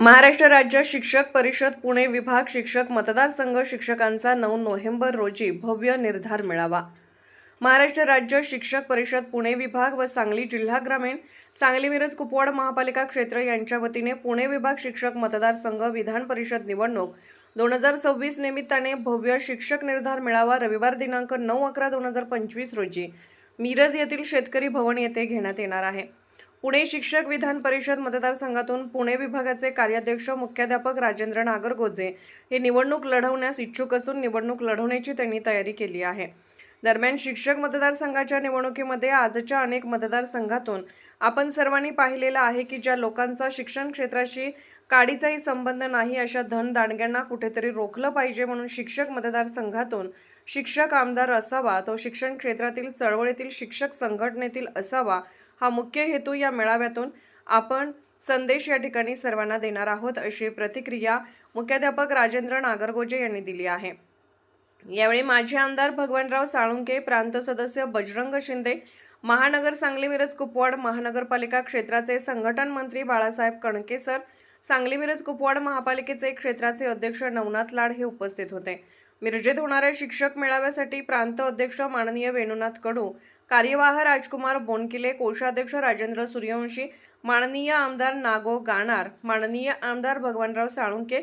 महाराष्ट्र राज्य शिक्षक परिषद पुणे विभाग शिक्षक मतदारसंघ शिक्षकांचा नऊ नोव्हेंबर रोजी भव्य निर्धार मेळावा. महाराष्ट्र राज्य शिक्षक परिषद पुणे विभाग व सांगली जिल्हा ग्रामीण सांगली मिरज कुपवाड महापालिका क्षेत्र यांच्या वतीने पुणे विभाग शिक्षक मतदारसंघ विधान परिषद निवडणूक दोन हजार सव्वीस निमित्ताने भव्य शिक्षक निर्धार मेळावा रविवार दिनांक नऊ अकरा दोन हजार पंचवीस रोजी मिरज येथील शेतकरी भवन येथे घेण्यात येणार आहे. पुणे शिक्षक विधान परिषद मतदारसंघातून पुणे विभागाचे कार्याध्यक्ष मुख्याध्यापक राजेंद्र नागरगोजे हे निवडणूक लढवण्यास इच्छुक असून निवडणूक लढवण्याची त्यांनी तयारी केली आहे. दरम्यान शिक्षक मतदारसंघाच्या निवडणुकीमध्ये आजच्या अनेक मतदारसंघातून आपण सर्वांनी पाहिलेलं आहे की ज्या लोकांचा शिक्षण क्षेत्राशी काडीचाही संबंध नाही अशा धन दांडग्यांना कुठेतरी रोखलं पाहिजे म्हणून शिक्षक मतदारसंघातून शिक्षक आमदार असावा तो शिक्षण क्षेत्रातील चळवळीतील शिक्षक संघटनेतील असावा हा मुख्य हेतू या मेळाव्यातून आपण संदेश या ठिकाणी सर्वांना देणार आहोत अशी प्रतिक्रिया मुख्याध्यापक राजेंद्र नागरगोजे यांनी दिली आहे. यावेळी माजी आमदार भगवानराव साळुंके प्रांत सदस्य बजरंग शिंदे महानगर सांगली मिरज कुपवाड महानगरपालिका क्षेत्राचे संघटन मंत्री बाळासाहेब कणकेसर सांगली मिरज कुपवाड महापालिकेचे क्षेत्राचे अध्यक्ष नवनाथ लाड हे उपस्थित होते. मिरजेत होणाऱ्या शिक्षक मेळाव्यासाठी प्रांत अध्यक्ष माननीय वेणुनाथ कडू कार्यवाह राजकुमार बोनकिले कोषाध्यक्ष राजेंद्र सूर्यवंशी माननीय आमदार नागो गाणार माननीय आमदार भगवानराव साळुंके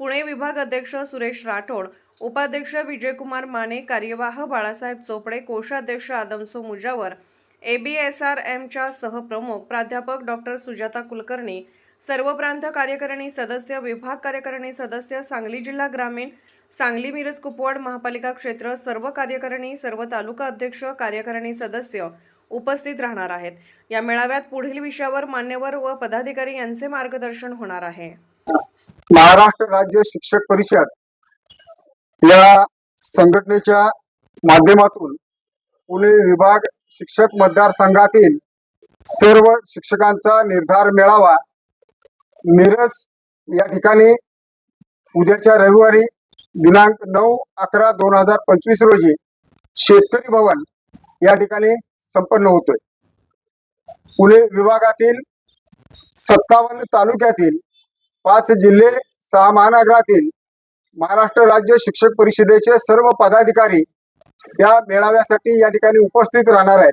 पुणे विभाग अध्यक्ष सुरेश राठोड उपाध्यक्ष विजयकुमार माने कार्यवाह बाळासाहेब चोपडे कोषाध्यक्ष Adamso Mujawar A B S R एमच्या सहप्रमुख प्राध्यापक डॉक्टर सुजाता कुलकर्णी सर्व प्रांत कार्यकारिणी सदस्य विभाग कार्यकारिणी सदस्य सांगली जिल्हा ग्रामीण सांगली मिरज कुपवाड महापालिका क्षेत्र सर्व कार्यकारिणी सर्व तालुका अध्यक्ष कार्यकारिणी सदस्य उपस्थित राहणार आहेत. या मेळाव्यात पुढील विषयावर मान्यवर व पदाधिकारी यांचे मार्गदर्शन होणार आहे. महाराष्ट्र राज्य शिक्षक परिषद या संघटनेच्या माध्यमातून पुणे विभाग शिक्षक मतदारसंघातील सर्व शिक्षकांचा निर्धार मेळावा मिरज या ठिकाणी उद्याच्या रविवारी दिनांक नऊ अकरा दोन हजार पंचवीस रोजी शेतकरी भवन या ठिकाणी संपन्न होतोय. पुणे विभागातील सत्तावन्न तालुक्यातील पाच जिल्हे सहा महानगरातील महाराष्ट्र राज्य शिक्षक परिषदेचे सर्व पदाधिकारी या मेळाव्यासाठी या ठिकाणी उपस्थित राहणार आहेत.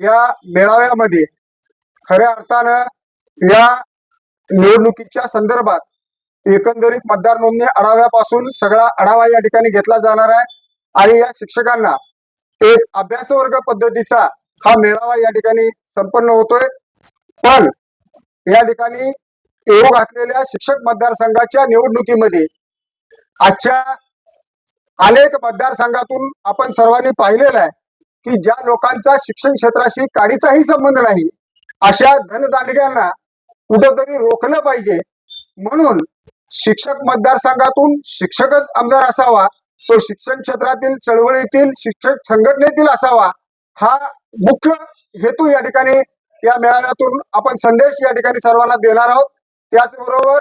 या मेळाव्यामध्ये खऱ्या अर्थानं या निवडणुकीच्या संदर्भात एकंदरीत मतदार नोंदणी आढाव्यापासून सगळा आढावा या ठिकाणी घेतला जाणार आहे. आणि या शिक्षकांना एक अभ्यासवर्ग पद्धतीचा हा मेळावा या ठिकाणी संपन्न होतोय. पण या ठिकाणी येऊ घातलेल्या शिक्षक मतदारसंघाच्या निवडणुकीमध्ये आजच्या अनेक मतदारसंघातून आपण सर्वांनी पाहिलेलं आहे की ज्या लोकांचा शिक्षण क्षेत्राशी काडीचाही संबंध नाही अशा धनदांडग्यांना कुठंतरी रोखलं पाहिजे. म्हणून शिक्षक मतदारसंघातून शिक्षकच आमदार असावा तो शिक्षण क्षेत्रातील चळवळीतील शिक्षक संघटनेतील असावा हा मुख्य हेतू या ठिकाणी या मेळाव्यातून आपण संदेश या ठिकाणी सर्वांना देणार आहोत. त्याचबरोबर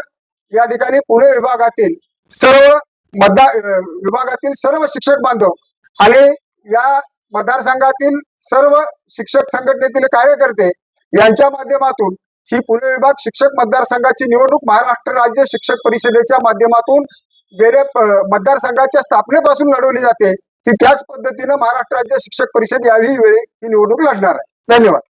या ठिकाणी पुणे विभागातील सर्व मतदार विभागातील सर्व शिक्षक बांधव आणि या मतदारसंघातील सर्व शिक्षक संघटनेतील कार्यकर्ते यांच्या माध्यमातून ही पुणे विभाग शिक्षक मतदारसंघाची निवडणूक महाराष्ट्र राज्य शिक्षक परिषदेच्या माध्यमातून गेल्या मतदारसंघाच्या स्थापनेपासून लढवली जाते. ती त्याच पद्धतीनं महाराष्ट्र राज्य शिक्षक परिषद याही वेळी ही निवडणूक लढणार आहे. धन्यवाद.